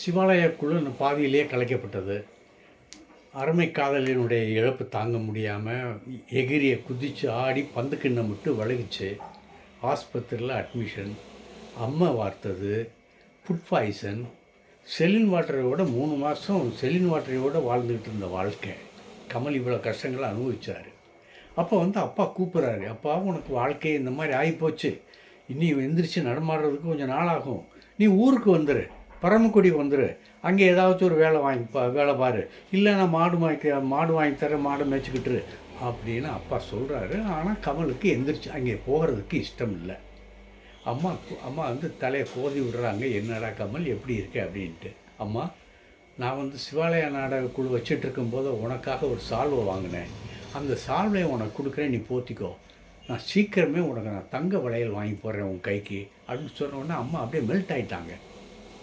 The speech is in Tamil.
சிவாலய குழு பாதியிலே கலைக்கப்பட்டது. அருமை காதலினுடைய இழப்பு தாங்க முடியாமல் எகிரிய குதித்து ஆடி பந்து கிண்ணம் விட்டு வழுகிச்சு ஆஸ்பத்திரியில் அட்மிஷன் அம்மை வார்த்தது ஃபுட் பாய்சன் செலின் வாட்டரையோட மூணு மாதம் செலின் வாட்டரையோட வாழ்ந்துக்கிட்டு இருந்த வாழ்க்கை. கமல் இவ்வளோ கஷ்டங்களை அனுபவித்தார் அப்போ வந்து அப்பா கூப்பிட்றாரு அப்பா உனக்கு வாழ்க்கை இந்த மாதிரி ஆகிப்போச்சு இன்னும் எந்திரிச்சு நடமாடுறதுக்கு கொஞ்சம் நாளாகும். நீ ஊருக்கு வந்துடு பரமக்குடி வந்துடு அங்கே ஏதாச்சும் ஒரு வேலை வாங்கி பா வேலை பாரு. இல்லை நான் மாடு வாங்கி மாடு வாங்கி தரேன் மாடு மேய்ச்சிக்கிட்டுரு. அப்படின்னு அப்பா சொல்கிறாரு ஆனால் கமலுக்கு எந்திரிச்சு அங்கே போகிறதுக்கு இஷ்டம் இல்லை. அம்மா அம்மா வந்து தலையை கோதி விடுறாங்க. என்னடா கமல் எப்படி இருக்கு? அப்படின்ட்டு. அம்மா நான் வந்து சிவாலய நாடக குழு வச்சிட்டுருக்கும்போது உனக்காக ஒரு சால்வை வாங்கினேன். அந்த சால்வையை உனக்கு கொடுக்குறேன் நீ போத்திக்கோ. நான் சீக்கிரமே உனக்கு நான் தங்க வளையல் வாங்கி போடுறேன் உன் கைக்கு. அப்படின்னு சொன்ன உடனே அம்மா அப்படியே மெல்ட் ஆயிட்டாங்க.